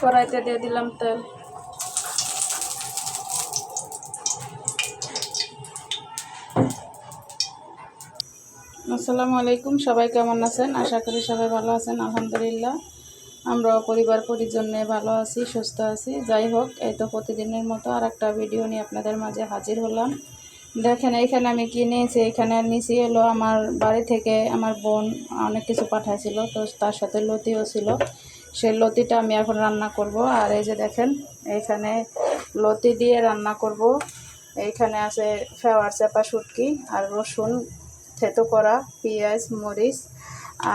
কড়াইতে দিয়ে দিলাম তেল। আসসালামু আলাইকুম, সবাই কেমন আছেন? আশা করি সবাই ভালো আছেন, আলহামদুলিল্লাহ। আমরা পরিবার পরিজন ভালো আছি, সুস্থ আছি। যাই হোক, এই তো প্রতিদিনের মতো আর একটা ভিডিও নিয়ে আপনাদের মাঝে হাজির হলাম। দেখেন এইখানে আমি কি নিয়েছি? এখানে নিচে এলো আমার বাড়ি থেকে আমার বোন অনেক কিছু পাঠাইছিল, তো তার সাথে লতিও ছিল। সেই লতিটা আমি এখন রান্না করব। আর এই যে দেখেন এইখানে লতি দিয়ে রান্না করব। এইখানে আছে ফেওয়ার চাপা শুটকি আর রসুন, থেতো করা, পেঁয়াজ, মরিচ।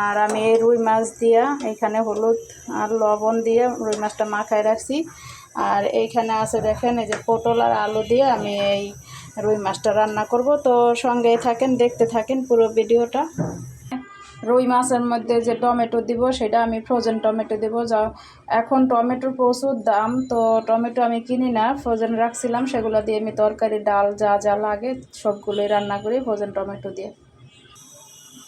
আর আমি এই রুই মাছ দিয়া এখানে হলুদ আর লবণ দিয়ে রুই মাছটা মাখায় রাখছি। আর এইখানে আছে দেখেন, এই যে পটল আর আলু দিয়ে আমি এই রুই মাছটা রান্না করব। তো সঙ্গেই থাকেন, দেখতে থাকেন পুরো ভিডিওটা। রুই মাছের মধ্যে যে টমেটো দিব, সেটা আমি ফ্রোজেন টমেটো দেবো। যা, এখন টমেটোর প্রচুর দাম, তো টমেটো আমি কিনি না ফ্রোজেন রাখছিলাম, সেগুলো দিয়ে আমি তরকারি, ডাল যা যা লাগে, সবগুলোই রান্না করি ফ্রোজেন টমেটো দিয়ে।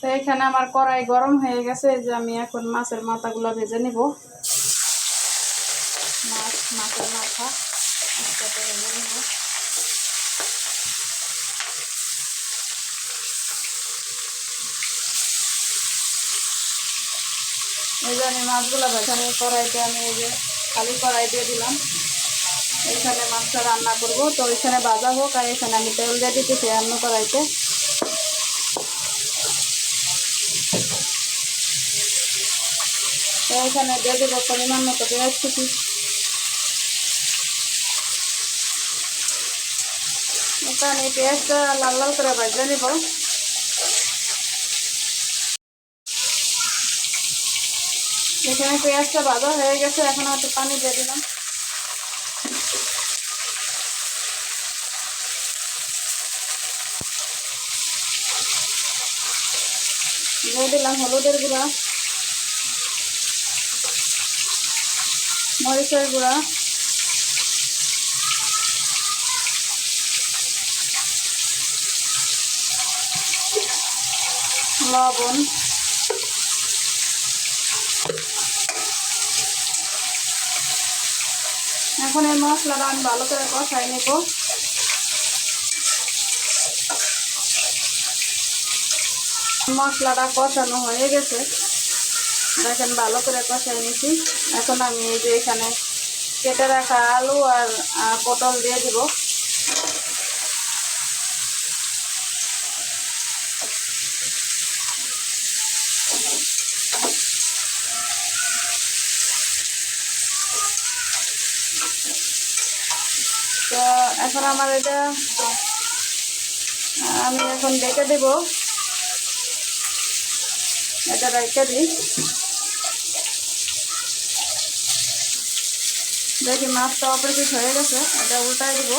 তো এখানে আমার কড়াই গরম হয়ে গেছে যে আমি এখন মাছের মাথাগুলো ভেজে নিব। মাছ, মাছের মাথা একসাথে ভেজে নিব এই মাছগুলো এখানে কড়াইতে আমি এই যে খালি কড়াই দিয়ে দিলাম। এখানে মাছটা রান্না করব, তো এখানে ভাজা হোক আর এখানে আমি তেল দিয়ে দিতেছি অন্য কড়াইতে। তো এখানে দিয়ে দেবো পরিমাণ মতো পেঁয়াজ কুচি। এখানে পেঁয়াজটা লাল লাল করে ভাজা নিব। এখানে পেঁয়াজটা ভাজা হয়ে গেছে, এখন একটু পানি দিয়ে দিলাম। দিয়ে দিলাম হলুদের গুঁড়া, মরিচের গুঁড়া। লবণ। এখন মশলাটা আমি ভালো করে কষাই নেব। মশলাটা কষানো হয়ে গেছে। দেখেন, ভালো করে কষাই নিছি। এখন আমি এই যে এখানে কেটে রাখা আলু আর পটল দিয়ে দিব। তো এখন আমার এটা, আমি এখন ডেকে দেব। এটা রেখে দিই। দেখি মাছটা অপরিচিত হয়ে গেছে, এটা উল্টাই দিব।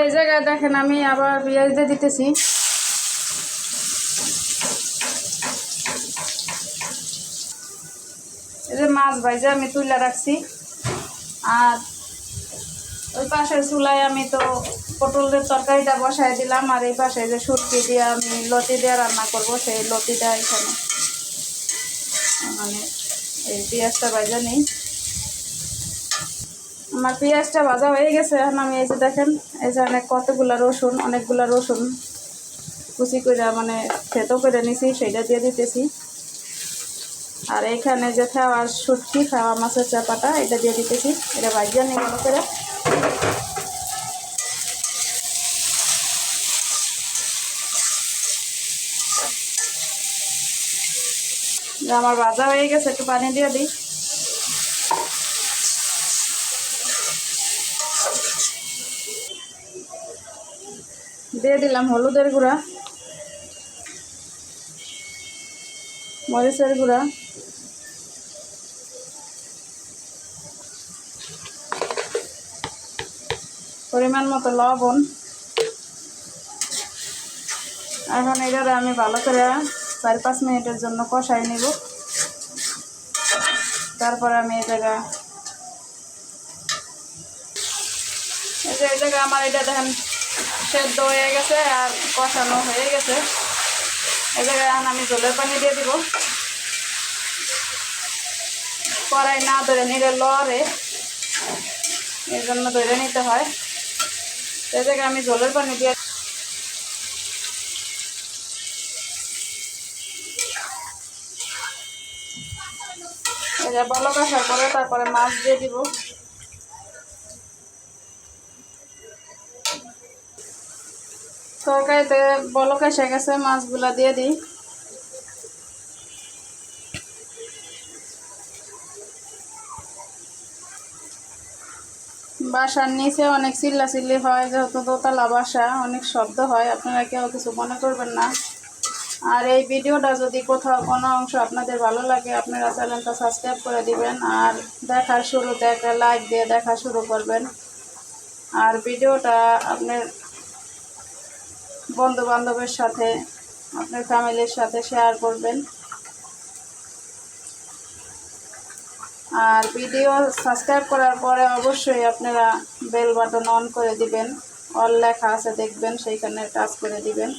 এই জায়গায় দেখেন আমি আবার পেঁয়াজ দিয়ে দিতেছি। এই যে মাছ ভাইজে আমি তুলে রাখছি। আর ওই পাশের চুলায় আমি তো পটলের তরকারিটা বসাই দিলাম, আর এই পাশে যে সুটকি দিয়ে আমি লতি দিয়ে রান্না করব, সেই লতিটা এখানে। মানে এই পেঁয়াজটা ভাজা নেই। আমার পেঁয়াজটা ভাজা হয়ে গেছে, এখন আমি এই যে দেখেন, এই যে অনেক কতগুলা রসুন, অনেকগুলা রসুন কুচি করে মানে থেতো করে নিছি, সেইটা দিয়ে দিতেছি। আর এইখানে যে খাওয়ার সুটকি খাওয়া মাছের চাপাটা এটা দিয়ে দিতেছি। এটা ভাজিয়া নিই ভালো করে। আমার ভাজা হয়ে গেছে, একটু পানি দিয়ে দিই। দিয়ে দিলাম হলুদের গুঁড়া, মরিচের গুঁড়া, পরিমাণ মতো লবণ। এখন এটা আমি ভালো করে চার পাঁচ মিনিটের জন্য কষাই নিব। তারপরে আমি এই জায়গা এই জায়গা আমার এটা দেখেন সেদ্ধ হয়ে গেছে আর কষানো হয়ে গেছে। এই জায়গায় আমি জলের পানি দিয়ে দিব। কড়াই না ধরে নিলে লড়ে এই জন্য ধরে নিতে হয়। এই জায়গায় আমি জলের পানি দিয়ে বলক আসার পরে তারপরে মাছ দিয়ে দিব। তরকারিতে বলক এসে গেছে, মাছগুলা দিয়ে দিই। বাসার নিচে অনেক চিল্লাচিল্লি হয়, যেহেতু দোতলা বাসা, অনেক শব্দ হয়, আপনারা কেউ কিছু মনে করবেন না। আর এই ভিডিওটা যদি কোথাও কোনো অংশ আপনাদের ভালো লাগে, আপনারা চ্যানেলটা সাবস্ক্রাইব করে দিবেন, আর দেখার শুরুতে একটা লাইক দিয়ে দেখা শুরু করবেন। আর ভিডিওটা আপনার বন্ধু বান্ধবের সাথে, আপনার ফ্যামিলির সাথে শেয়ার করবেন। আর ভিডিও সাবস্ক্রাইব করার পরে অবশ্যই আপনারা বেল বাটন অন করে দিবেন। অল লেখা আছে, দেখবেন, সেইখানে টাচ করে দিবেন।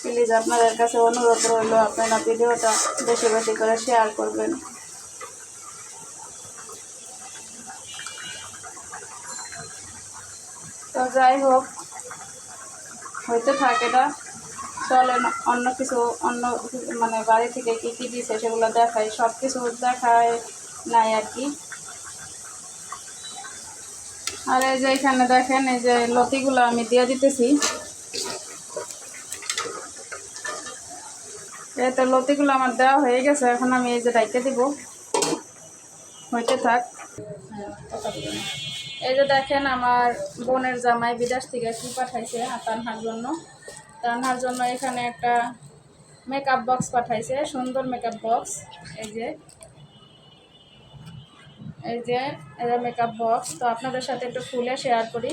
প্লিজ আপনাদের কাছে অনুরোধ রইল, আপনারা ভিডিওটা বেশি বেশি করে শেয়ার করবেন। তো যাই হোক, হইতে থাকে এটা। চলেন, অন্য কিছু, অন্য মানে বাড়ি থেকে কী কী দিছে সেগুলো দেখায় সব কিছু দেখায় নাই আর কি। আর এই যে এখানে দেখেন, এই যে লতিগুলো আমি দিয়ে দিতেছি। এই তো লতিগুলো আমার দেওয়া হয়ে গেছে, এখন আমি এই যে ডাইকে দিব। হইতে থাক। এই যে দেখেন আমার বোনের জামাই বিদেশ থেকে কি পাঠাইছে তানহার জন্য। তানহার জন্য এখানে একটা মেকআপ বক্স পাঠাইছে, সুন্দর মেকআপ বক্স এই যে এই যে এটা মেকআপ বক্স তো আপনাদের সাথে একটু খুলে শেয়ার করি।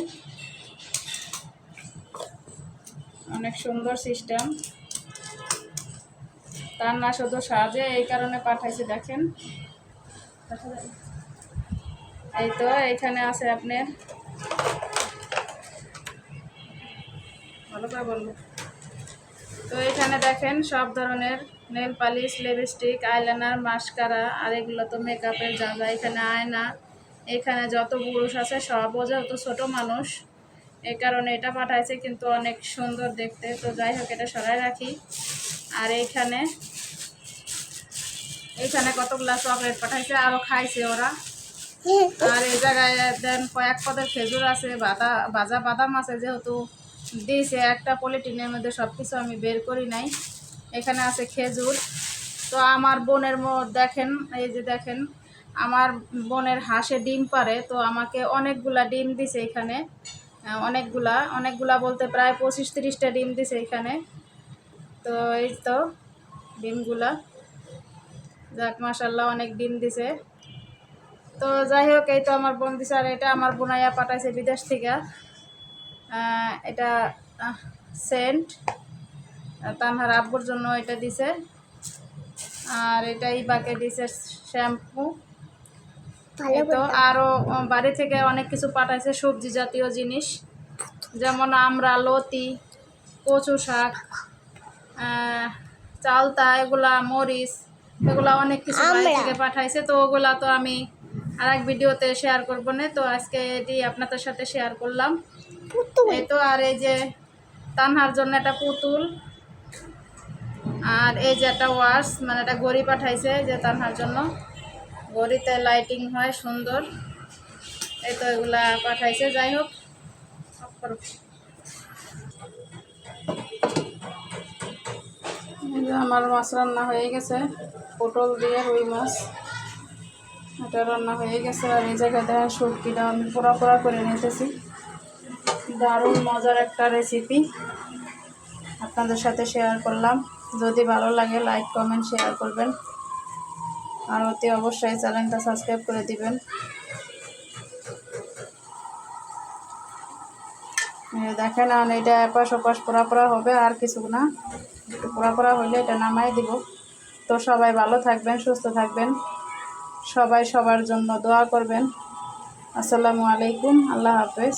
অনেক সুন্দর সিস্টেম তার না শুধু সাজে, এই কারণে পাঠাইছে, দেখেন। এই তো এইখানে আছে আপনার ভালো করে বলব। তো এখানে দেখেন সব ধরনের nail polish, lipstick, eyeliner, mascara আর এগুলো তো মেকআপের যা যা এখানে আয়না, এখানে যত পুরুষ আছে সবও যেহেতু ছোটো মানুষ এই কারণে এটা পাঠাইছে কিন্তু অনেক সুন্দর দেখতে। তো যাই হোক, এটা সরাই রাখি। আর এইখানে এইখানে কতগুলা চকলেট পাঠাইছে আরও খাইছে ওরা। আর এই জায়গায় দেন কয়েক পদের খেজুর আছে, বাদা ভাজা বাদাম আছে যেহেতু দিয়েছে, একটা পলিটিনের মধ্যে সব কিছু আমি বের করি নাই। এখানে আছে খেজুর। তো আমার বোনের দেখেন, এই যে দেখেন, আমার বোনের হাঁসে ডিম পারে তো আমাকে অনেকগুলা ডিম দিছে এখানে। অনেকগুলা অনেকগুলা বলতে প্রায় পঁচিশ তিরিশটা ডিম দিছে এখানে। তো এই তো ডিমগুলা। যাক মাসাল্লাহ অনেক ডিম দিছে। তো যাই হোক এই তো আমার বোন দিছে আর এটা আমার বোনাইয়া পাঠাইছে বিদেশ থেকে। এটা সেন্ট। তানহার আব্বুর জন্য এটা দিছে। আর এটা ইবাকে দিছে শ্যাম্পু। তো আরও বাড়ি থেকে অনেক কিছু পাঠাইছে সবজি জাতীয় জিনিস। যেমন আমরা লতি কচু শাক চালতা এগুলা মরিচ এগুলা অনেক কিছু বাড়ি থেকে পাঠাইছে। তো ওগুলা তো আমি আর এক ভিডিওতে শেয়ার করব না। তো আজকে এটি আপনাদের সাথে শেয়ার করলাম। এই তো আর এই যে তানহার জন্য একটা পুতুল। আর এই যে একটা ওয়াশ মানে একটা গড়ি পাঠাইছে যে তানহার জন্য। গড়িতে লাইটিং হয় সুন্দর। এই তো এগুলা পাঠাইছে যাই হোক। আমার মাছ রান্না হয়ে গেছে। পটল দিয়ে রুই মাছ। এটা রান্না হয়ে গেছে আর এই জায়গায় দেখা সবজিটা আমি পোড়া পোড়া করে নিতেছি। দারুণ মজার একটা রেসিপি আপনাদের সাথে শেয়ার করলাম। যদি ভালো লাগে লাইক কমেন্ট শেয়ার করবেন। আর অতি অবশ্যই চ্যানেলটা সাবস্ক্রাইব করে দিবেন। দেখেন, আর এটা এপাশ ওপাশ পোড়া পোড়া হবে, আর কিছু না। একটু পোড়া পোড়া হলে এটা নামাই দিব। তো সবাই ভালো থাকবেন, সুস্থ থাকবেন। সবাই সবার জন্য দোয়া করবেন আসসালামু আলাইকুম আল্লাহ হাফেজ